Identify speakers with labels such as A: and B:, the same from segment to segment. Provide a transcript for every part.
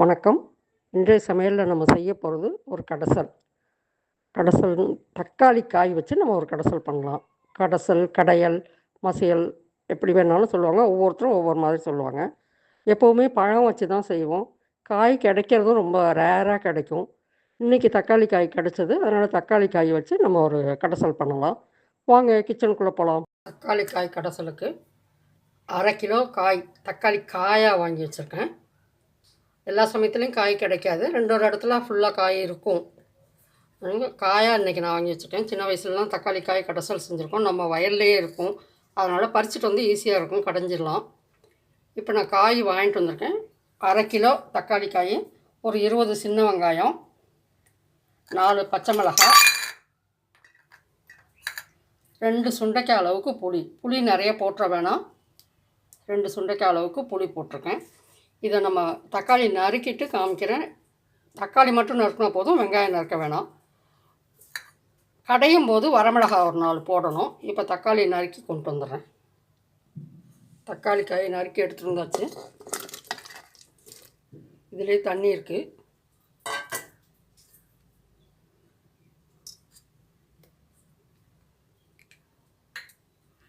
A: வணக்கம். இன்றைய சமையலில் நம்ம செய்ய போகிறது ஒரு கடைசல். கடைசல் தக்காளி காய் வச்சு நம்ம ஒரு கடைசல் பண்ணலாம். கடைசல் கடையல் மசியல் எப்படி வேணாலும் சொல்லுவாங்க. ஒவ்வொருத்தரும் ஒவ்வொரு மாதிரி சொல்லுவாங்க. எப்போவுமே பழம் வச்சு தான் செய்வோம். காய் கிடைக்கிறதும் ரொம்ப ரேராக கிடைக்கும். இன்றைக்கி தக்காளி காய் கிடைச்சது. அதனால் தக்காளி காய் வச்சு நம்ம ஒரு கடைசல் பண்ணலாம். வாங்க கிச்சனுக்குள்ளே போகலாம் தக்காளி காய் கடைசலுக்கு அரை கிலோ காய் தக்காளி காயாக வாங்கி வச்சுருக்கேன். எல்லா சமயத்துலேயும் காய் கிடைக்காது. ரெண்டு ஒரு இடத்துல ஃபுல்லாக காய் இருக்கும். காயாக இன்றைக்கி நான் வாங்கி வச்சுருக்கேன். சின்ன வயசுலலாம் தக்காளி காய் கடைசல் செஞ்சுருக்கோம். நம்ம வயல்லையே இருக்கும். அதனால் பறிச்சுட்டு வந்து ஈஸியாக இருக்கும். கடைஞ்சிடலாம். இப்போ நான் காய் வாங்கிட்டு வந்திருக்கேன். அரை கிலோ தக்காளி காய் ஒரு இருபது சின்ன வெங்காயம் நாலு பச்சை மிளகா ரெண்டு சுண்டைக்காய் அளவுக்கு புளி. புளி நிறைய போட்டுற வேணாம். ரெண்டு சுண்டைக்காய் அளவுக்கு புளி போட்டிருக்கேன். இதை நம்ம தக்காளி நறுக்கிட்டு காமிக்கிறேன். தக்காளி மட்டும் நறுக்கினா போதும் வெங்காயம் நறுக்க வேணாம். கடையும் போது வரமிளகா ஒரு நாள் போடணும். இப்போ தக்காளி நறுக்கி கொண்டு வந்துடுறேன். தக்காளி காய் நறுக்கி எடுத்துருந்தாச்சு. இதிலே இதுலேயே தண்ணி இருக்குது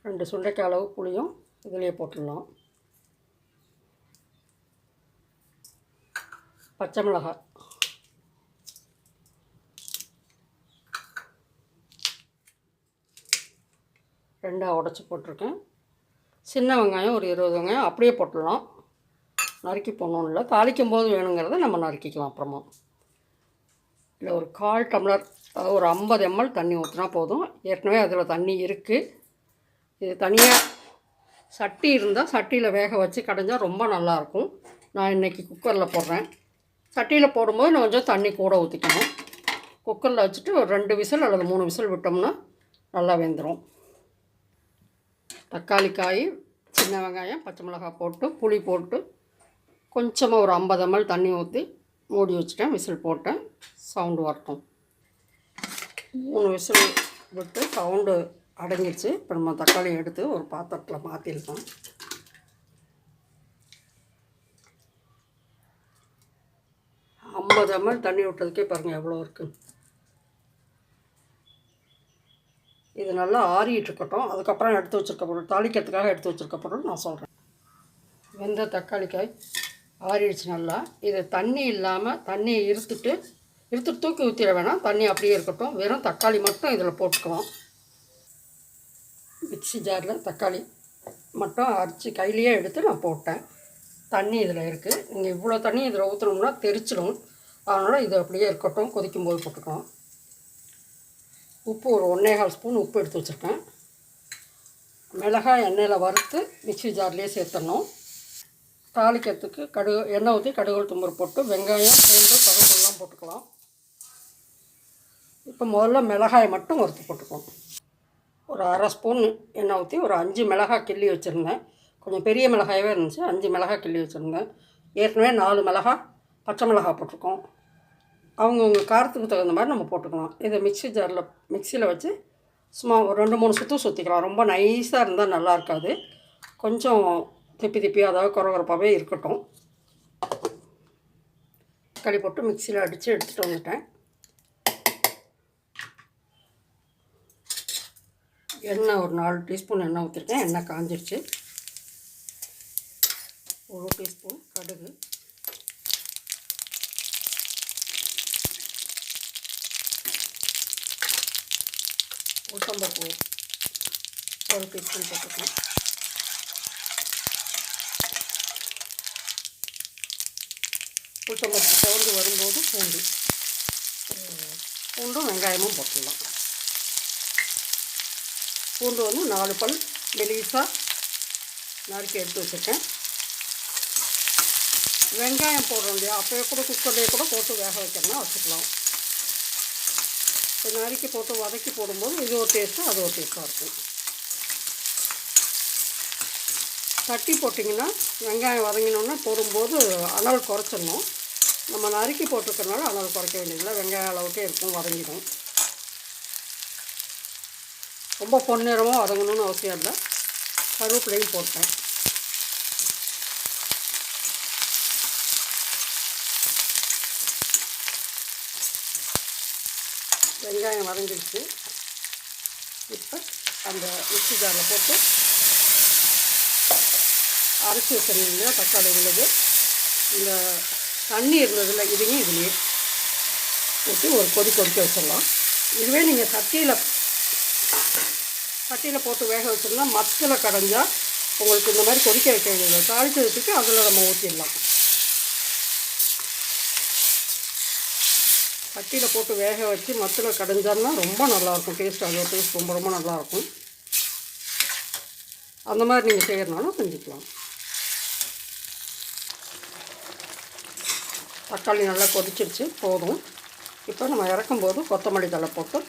A: ரெண்டு சுண்டைக்காய் அளவு புளியும் இதிலே போட்டுடலாம். பச்சை மிளகாய். ரெண்டாக உடச்சி போட்டிருக்கேன். சின்ன வெங்காயம் ஒரு இருபது வெங்காயம் அப்படியே போட்டுடலாம். நறுக்கி போடணும் இல்லை. தாளிக்கும் போது வேணுங்கிறத நம்ம நறுக்கிக்கலாம் அப்புறமா. இல்லை ஒரு கால் டம்ளர் அதாவது ஒரு ஐம்பது எம்எல் தண்ணி ஊற்றினா போதும். ஏற்கனவே அதில் தண்ணி இருக்குது இது தனியாக சட்டி இருந்தால் சட்டியில் வேக வச்சு கடைஞ்சால் ரொம்ப நல்லாயிருக்கும் நான் இன்றைக்கி குக்கரில் போடுறேன். சட்டியில் போடும்போது நான் கொஞ்சம் தண்ணி கூட ஊற்றிக்கணும் குக்கரில் வச்சுட்டு ஒரு ரெண்டு விசில் அல்லது மூணு விசில் விட்டோம்னா நல்லா வெந்துடும் தக்காளி காய் சின்ன வெங்காயம் பச்சை மிளகாய் போட்டு புளி போட்டு கொஞ்சமாக ஒரு ஐம்பது எம்எல் தண்ணி ஊற்றி மூடி வச்சுட்டேன். விசில் போட்டேன். சவுண்டு வரட்டும். மூணு விசில் விட்டு சவுண்டு அடங்கிடுச்சு. இப்போ நம்ம தக்காளி எடுத்து ஒரு பாத்திரத்தில் மாற்றிருக்கோம் ஐம்பது எம்எல் தண்ணி விட்டதுக்கே பாருங்கள் எவ்வளோ இருக்குது இது நல்லா ஆறிட்டு இருக்கட்டும். அதுக்கப்புறம் எடுத்து வச்சுருக்க பொருள் தாளிக்கிறதுக்காக எடுத்து வச்சுருக்க பொருள் நான் சொல்கிறேன் வெந்த தக்காளி காய் ஆறிடுச்சு நல்லா. இது தண்ணி இல்லாமல் தண்ணியை இருத்துட்டு இருத்துட்டு தூக்கி ஊற்றிட வேணாம். தண்ணி அப்படியே இருக்கட்டும். வெறும் தக்காளி மட்டும் இதில் போட்டுக்கலாம் மிக்ஸி ஜாரில் தக்காளி மட்டும் அரைச்சி கையிலேயே எடுத்து நான் போட்டேன். தண்ணி இதில் இருக்குது நீங்கள் இவ்வளோ தண்ணி இதில் ஊற்றணும்னா தெரிச்சிடும் அதனால் இது அப்படியே இருக்கட்டும் கொதிக்கும் போது போட்டுக்கலாம். உப்பு ஒரு ஒன்றேகால் ஸ்பூன் உப்பு எடுத்து வச்சுருக்கேன். மிளகாய் எண்ணெயில் வறுத்து மிக்ஸி ஜார்லேயே சேர்த்துடணும். தாளிக்கிறதுக்கு கடுகு எண்ணெய் ஊற்றி கடுகு தும்பர் போட்டு வெங்காயம் பூண்டு கருவேப்பிலாம் போட்டுக்கலாம். இப்போ முதல்ல மிளகாயை மட்டும் வறுத்து போட்டுக்கலாம். ஒரு அரை ஸ்பூன் எண்ணெய் ஊற்றி ஒரு அஞ்சு மிளகாய் கிள்ளி வச்சுருந்தேன். கொஞ்சம் பெரிய மிளகாயவே இருந்துச்சு அஞ்சு மிளகாய் கிள்ளி வச்சுருந்தேன். ஏற்கனவே நாலு மிளகாய் பச்சை மிளகாய் போட்டிருக்கோம். அவங்கவுங்க காரத்துக்கு தகுந்த மாதிரி நம்ம போட்டுக்கலாம். இதை மிக்ஸி ஜாரில் மிக்சியில் வச்சு சும்மா ஒரு ரெண்டு மூணு சுற்றும் சுற்றிக்கலாம் ரொம்ப நைஸாக இருந்தால் நல்லா இருக்காது. கொஞ்சம் திப்பி திப்பி அதாவது குறகுறப்பாகவே இருக்கட்டும். களி போட்டு மிக்சியில் அடித்து எடுத்துகிட்டு வந்துட்டேன். எண்ணெய் ஒரு நாலு டீஸ்பூன் எண்ணெய் ஊற்றிருக்கேன் எண்ணெய் காஞ்சிருச்சு. ஒரு டீஸ்பூன் கடுகு. உளுத்தம்பருப்பு ஒரு டீஸ்பூன் போட்டுக்கலாம் உளுத்தம்பருப்பு சிவந்து வரும்போது பூண்டு பூண்டும் வெங்காயமும் போட்டுடலாம் பூண்டு வந்து நாலு பல் மெலிசாக நறுக்கி எடுத்து வச்சுருக்கேன் வெங்காயம் போடுறோம் இல்லையா அப்போயே கூட குக்கர்லேயே கூட போட்டு வேக வைக்கிறோம்னா வச்சுக்கலாம் நறுக்கி போட்டு வதக்கி போடும்போது இது ஒரு டேஸ்ட்டும் அது ஒரு டேஸ்ட்டாக இருக்கும். தட்டி போட்டிங்கன்னா வெங்காயம் வதங்கினோன்னா போடும்போது அனல் குறைச்சிடணும். நம்ம நறுக்கி போட்டிருக்கறனால அனல் குறைக்க வேண்டியதில்லை. வெங்காயம் அளவுக்கே இருக்கும் வதங்கிடும். ரொம்ப பொன்னிறமாக வதங்கணும்னு அவசியம் இல்லை. கருவேப்பிலையும் போட்டேன். வெங்காயம் வதங்கிடுச்சு. இப்போ அந்த மிக்ஸி ஜாரில் போட்டு அரைச்சி வச்சிருந்தீங்க இல்லையா தக்காளி உள்ளது. இந்த தண்ணி இருந்ததில்ல இதையும் இதுலேயே ஊற்றி ஒரு கொதி கொதிக்க வச்சிடலாம். இதுவே நீங்கள் சட்டியில் சட்டியில் போட்டு வேக வச்சிருந்தா மத்தில் கடைஞ்சால் உங்களுக்கு இந்த மாதிரி கொதிக்க வைக்க வேண்டியது தாளிச்சதுக்கு அதில் நம்ம ஊற்றிடலாம் சட்டியில் போட்டு வேக வச்சு மத்தில் கடைஞ்சோம்னா ரொம்ப நல்லாயிருக்கும் டேஸ்ட் அதோட டேஸ்ட் ரொம்ப ரொம்ப நல்லாயிருக்கும் அந்த மாதிரி நீங்கள் செய்யறதுனாலும் செஞ்சுக்கலாம். தக்காளி நல்லா கொதிச்சிருச்சு போதும். இப்போ நம்ம இறக்கும்போது கொத்தமல்லி தழை போட்டு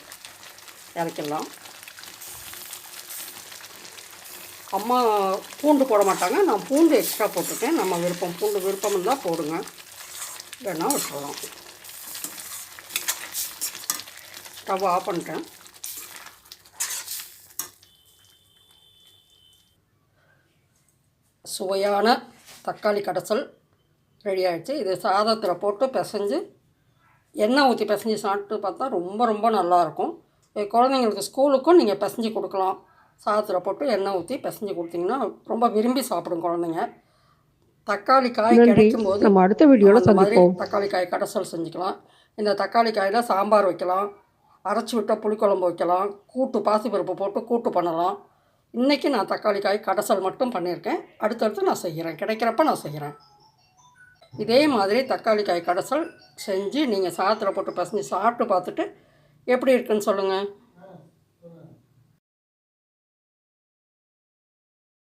A: இறக்கிடலாம். அம்மா பூண்டு போட மாட்டாங்க நான் பூண்டு எக்ஸ்ட்ரா போட்டிருக்கேன். நம்ம விருப்பம் பூண்டு விருப்பம் இருந்தால் போடுங்க. வேணால் விட்டுறலாம். ஸ்டவ் ஆஃப் பண்ணிட்டேன் சுவையான தக்காளி கடைசல் ரெடி ஆகிடுச்சு இது சாதத்தில் போட்டு பிசைஞ்சு எண்ணெய் ஊற்றி பிசைஞ்சு சாப்பிட்டு பார்த்தா ரொம்ப ரொம்ப நல்லாயிருக்கும் குழந்தைங்களுக்கு ஸ்கூலுக்கும் நீங்கள் பிசைஞ்சு கொடுக்கலாம். சாதத்தில் போட்டு எண்ணெய் ஊற்றி பிசைஞ்சு கொடுத்தீங்கன்னா ரொம்ப விரும்பி சாப்பிடும் குழந்தைங்க. தக்காளி காய் கிடைக்கும் போது
B: நம்ம அடுத்த வீடியோவில்
A: தக்காளி காய் கடைசல் செஞ்சுக்கலாம். இந்த தக்காளி காயில் சாம்பார் வைக்கலாம். அரைச்சி விட்டால் புளிக்குழம்பு வைக்கலாம். கூட்டு பாசிப்பருப்பு போட்டு கூட்டு பண்ணலாம். இன்றைக்கி நான் தக்காளி காய் கடைசல் மட்டும் பண்ணியிருக்கேன். அடுத்தடுத்து நான் செய்கிறேன். கிடைக்கிறப்ப நான் செய்கிறேன். இதே மாதிரி தக்காளி காய் கடைசல் செஞ்சு நீங்கள் சாதத்தில் போட்டு பசஞ்சு சாப்பிட்டு பார்த்துட்டு எப்படி இருக்குன்னு சொல்லுங்கள்